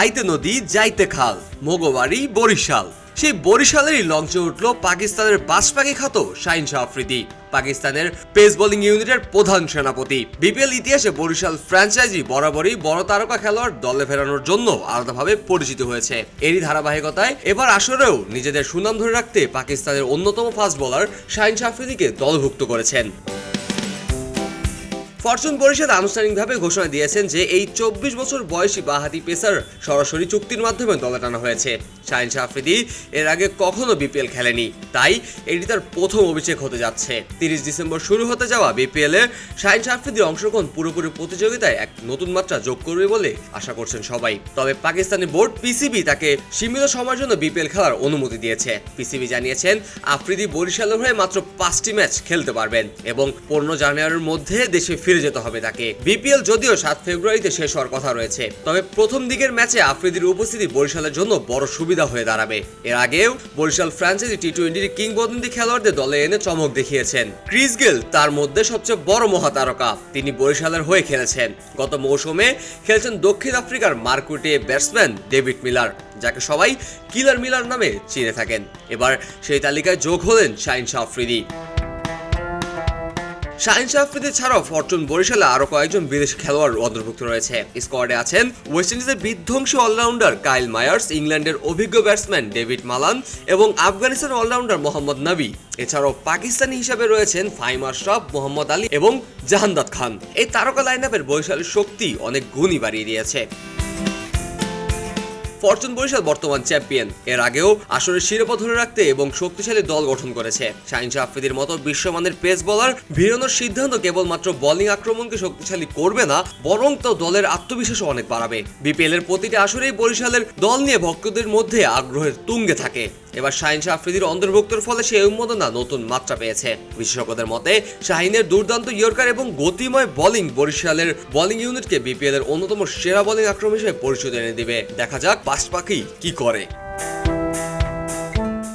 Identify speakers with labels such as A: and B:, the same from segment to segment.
A: আইতে নদী, যাইতে খাল, মগবাড়ি, বরিশাল। সেই বরিশালেরই লঞ্চে উঠল পাকিস্তানের বাজপাখি খাত শাহিন শাহ আফ্রিদি, পাকিস্তানের পেস বোলিং ইউনিটের প্রধান সেনাপতি। বিপিএল ইতিহাসে বরিশাল ফ্র্যাঞ্চাইজি বরাবরই বড় তারকা খেলোয়াড় দলে ফেরানোর জন্য আলাদাভাবে পরিচিত হয়েছে। এরই ধারাবাহিকতায় এবার আসরেও নিজেদের সুনাম ধরে রাখতে পাকিস্তানের অন্যতম ফাস্ট বোলার শাহিন শাহ আফ্রিদিকে দলভুক্ত করেছেন। ফরচুন পরিষদ আনুষ্ঠানিকভাবে ঘোষণা দিয়েছেন যে এই চব্বিশ বছর বয়সী বাহাতি পেসার সরাসরি চুক্তির মাধ্যমে দলে টানা হয়েছে। শাহিন শাহ আফ্রিদি এর আগে কখনো বিপিএল খেলেনি, তাই এটি তার প্রথম অভিষেক হতে যাচ্ছে। তিরিশ ডিসেম্বর শুরু হতে যাওয়া বিপিএল শাহিন শাহ আফ্রিদির অংশগ্রহণ পুরোপুরি প্রতিযোগিতায় এক নতুন মাত্রা যোগ করবে বলে আশা করছেন সবাই। তবে পাকিস্তানি বোর্ড পিসিবি তাকে সীমিত সময়ের জন্য বিপিএল খেলার অনুমতি দিয়েছে। পিসিবি জানিয়েছেন, আফ্রিদি বরিশালের হয়ে মাত্র পাঁচটি ম্যাচ খেলতে পারবেন এবং পনেরো জানুয়ারির মধ্যে দেশে ফিরে যেতে হবে তাকে। বিপিএল যদিও সাত ফেব্রুয়ারিতে শেষ হওয়ার কথা রয়েছে, তবে প্রথম দিকের ম্যাচে আফ্রিদির উপস্থিতি বরিশালের জন্য বড় সুবিধা হয়ে দাঁড়াবে। এর আগেও বরিশাল ফ্রান্সাইজি টি টোয়েন্টির কিংবদন্তি খেলোয়াড়দের দলে এনে চমক দেখিয়েছেন। ক্রিস গেল, তার মধ্যে সবচেয়ে বড় মহাতারকা। তিনি বরিশালের হয়ে খেলেছেন। গত মৌসুমে খেলছেন দক্ষিণ আফ্রিকার মার্কুটে ব্যাটসম্যান ডেভিড মিলার, যাকে সবাই কিলার মিলার নামে চিনে থাকেন। এবার সেই তালিকায় যোগ হলেন শাহিন শাহ আফ্রিদি। শাহিন শাহ আফ্রিদি ছাড়াও ফরচুন বরিশালে আরও কয়েকজন বিদেশি খেলোয়াড় অন্তর্ভুক্ত রয়েছে। স্কোয়াডে আছেন ওয়েস্ট ইন্ডিজের বিধ্বংসী অলরাউন্ডার কাইল মায়ার্স, ইংল্যান্ডের অভিজ্ঞ ব্যাটসম্যান ডেভিড মালান এবং আফগানিস্তান অলরাউন্ডার মোহাম্মদ নাবি। এছাড়াও পাকিস্তানি হিসেবে রয়েছেন ফাইম আশরাফ মোহাম্মদ আলী এবং জাহান্দাদ খান। এই তারকা লাইন আপের বরিশালের শক্তি অনেক গুণই বাড়িয়ে দিয়েছে। ফরচুন বরিশাল বর্তমান চ্যাম্পিয়ন। এর আগেও আসরের শিরোপা ধরে রাখতে এবং শক্তিশালী দল গঠন করেছে। শাহিন শাহ আফ্রিদির মতো বিশ্বমানের পেস বোলার ভিড়ানোর সিদ্ধান্ত কেবলমাত্র বোলিং আক্রমণকে শক্তিশালী করবে না, বরং তো দলের আত্মবিশ্বাসও অনেক বাড়াবে। বিপিএল এর প্রতিটি আসরেই বরিশালের দল নিয়ে ভক্তদের মধ্যে আগ্রহের তুঙ্গে থাকে। এবার শাহিন শাহ আফ্রিদির অন্তর্ভুক্তর ফলে সেই উন্মোদনা নতুন মাত্রা পেয়েছে। বিশেষজ্ঞদের মতে, শাহিনের দুর্দান্ত ইয়র্কার এবং গতিময় বোলিং বরিশালের বোলিং ইউনিটকে বিপিএল এর অন্যতম সেরা বোলিং আক্রমণ হিসেবে পরিচয় এনে দিবে। দেখা যাক বাস কি করে?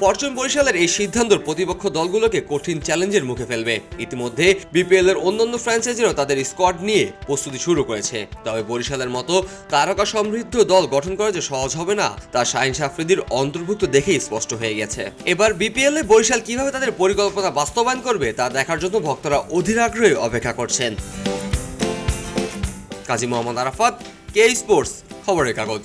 A: ফরচুন বরিশালের এই সিদ্ধান্তর প্রতিপক্ষ দলগুলোকে কঠিন চ্যালেঞ্জের মুখে ফেলবে। ইতিমধ্যে বিপিএল এর অন্যান্য ফ্র্যাঞ্চাইজিরও তাদের স্কোয়াড নিয়ে প্রস্তুতি শুরু করেছে। তবে বরিশালের মতো তারকা সমৃদ্ধ দল গঠন করা যে সহজ হবে না, তা শাহিন সাফরিদির অন্তর্ভুক্ত দেখেই স্পষ্ট হয়ে গেছে। এবার বিপিএল এ বরিশাল কীভাবে তাদের পরিকল্পনা বাস্তবায়ন করবে, তা দেখার জন্য ভক্তরা অধীর আগ্রহে অপেক্ষা করছেন। কাজী মোহাম্মদ আরাফাত কে স্পোর্টস খবরের কাগজ।